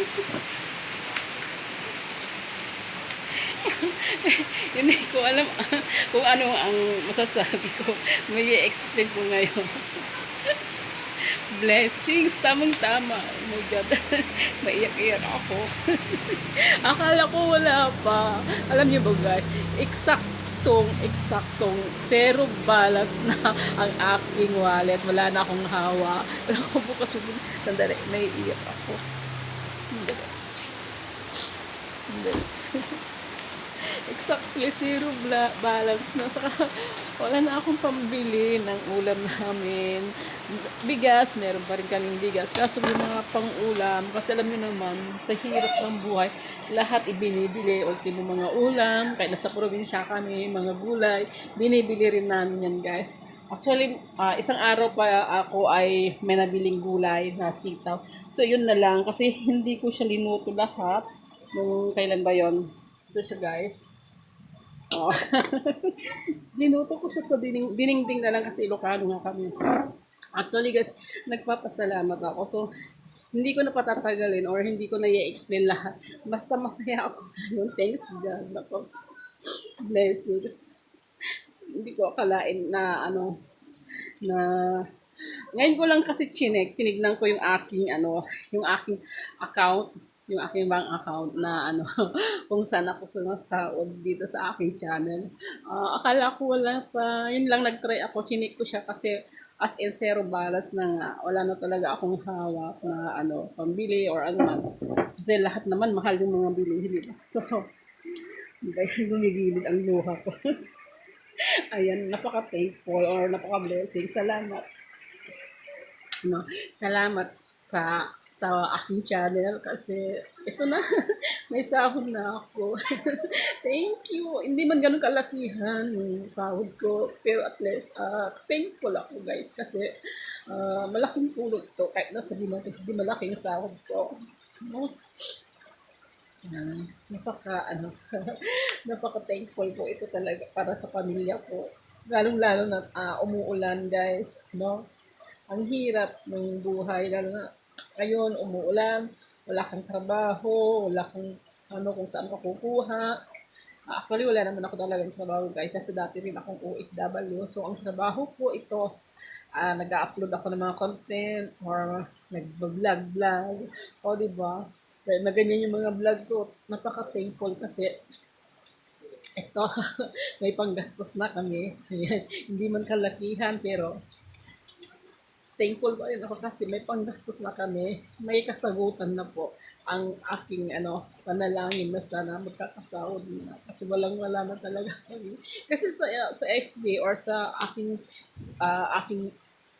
Hindi ko alam kung ano ang masasabi ko. May explain ko ngayon. Blessings, tamang-tama. Oh my God. Maiyak-iyak ako. Akala ko wala pa. Alam niyo ba guys, eksaktong, eksaktong zero balance na ang aking wallet. Wala na akong hawa. Wala ko bukas. Sandali, naiiyak ako. Sandali. Sandali. Exactly, zero balance na. Saka, wala na akong pambili ng ulam namin. Bigas, meron pa rin kaming bigas. Kaso yung mga pang-ulam, kasi alam nyo naman, sa hirap ng buhay, lahat ibinibili. Ultimo mga ulam, kahit nasa probinsya kami, mga gulay, binibili rin namin yan guys. Actually, ah, isang araw pa ako ay may nabiling gulay na sitaw. So, yun na lang. Kasi hindi ko siya linuto lahat. Nung kailan ba yon Ito siya guys. Oh. Linuto ko siya sa dining, diningding na lang kasi Ilocano nga kami. Actually guys, nagpapasalamat ako. So, hindi ko na patatagalin or hindi ko na i-explain lahat. Basta masaya ako ngayon. Thanks God. Ako. Blessings. Hindi ko akalain na ano, na ngayon ko lang kasi chinek, tinignan ko yung aking ano, yung aking account yung aking bank account na ano, kung saan ako sumasaod dito sa aking channel. Ah, akala ko wala pa. Yun lang nag-try ako. Chinik ko siya kasi as in zero balance na nga. Wala na talaga akong hawak na ano, pambili or ano man. Kasi lahat naman mahal yung mga bilihin. So, gumigilid ang luha ko. Ayan, napaka-thankful or napaka-blessing. Salamat. No, salamat sa sa aking channel kasi ito na, may sahod na ako. Thank you. Hindi man ganun kalakihan sahod ko. Pero at least, uh, thankful ako guys kasi uh, malaking tulong to. Kahit na sabihin natin, hindi malaking sahod ko. No? Uh, napaka ano napaka thankful po ito talaga para sa pamilya ko lalong lalo na uh, umuulan guys no? Ang hirap ng buhay lalo na ngayon umuulan wala kang trabaho wala kang ano kung saan ka kukuha. Uh, actually, wala naman ako talagang trabaho guys kasi dati rin akong OFW. So, ang trabaho ko ito, uh, nag-upload ako ng mga content or nag-vlog-vlog. O, di Kaya na ganyan yung mga vlog ko. Napaka-thankful kasi ito, may panggastos na kami. Hindi man kalakihan, pero thankful pa rin ako kasi may panggastos na kami. May kasagutan na po ang aking ano panalangin na sana magkakasahod na kasi walang wala na talaga kami. Kasi sa sa FB or sa aking uh, aking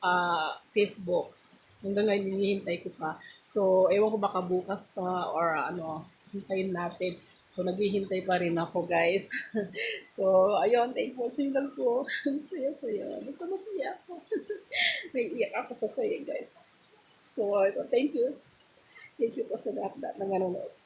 uh, Facebook hanggang ngayon hinihintay ko pa. So, ewan ko baka bukas pa or ano, hintayin natin. So, naghihintay pa rin ako, guys. so, ayun, thankful signal ko. Saya-saya. Basta masaya ako. Naiiyak ako sa saya, guys. So, ito, thank you. Thank you po sa lahat na nanonood.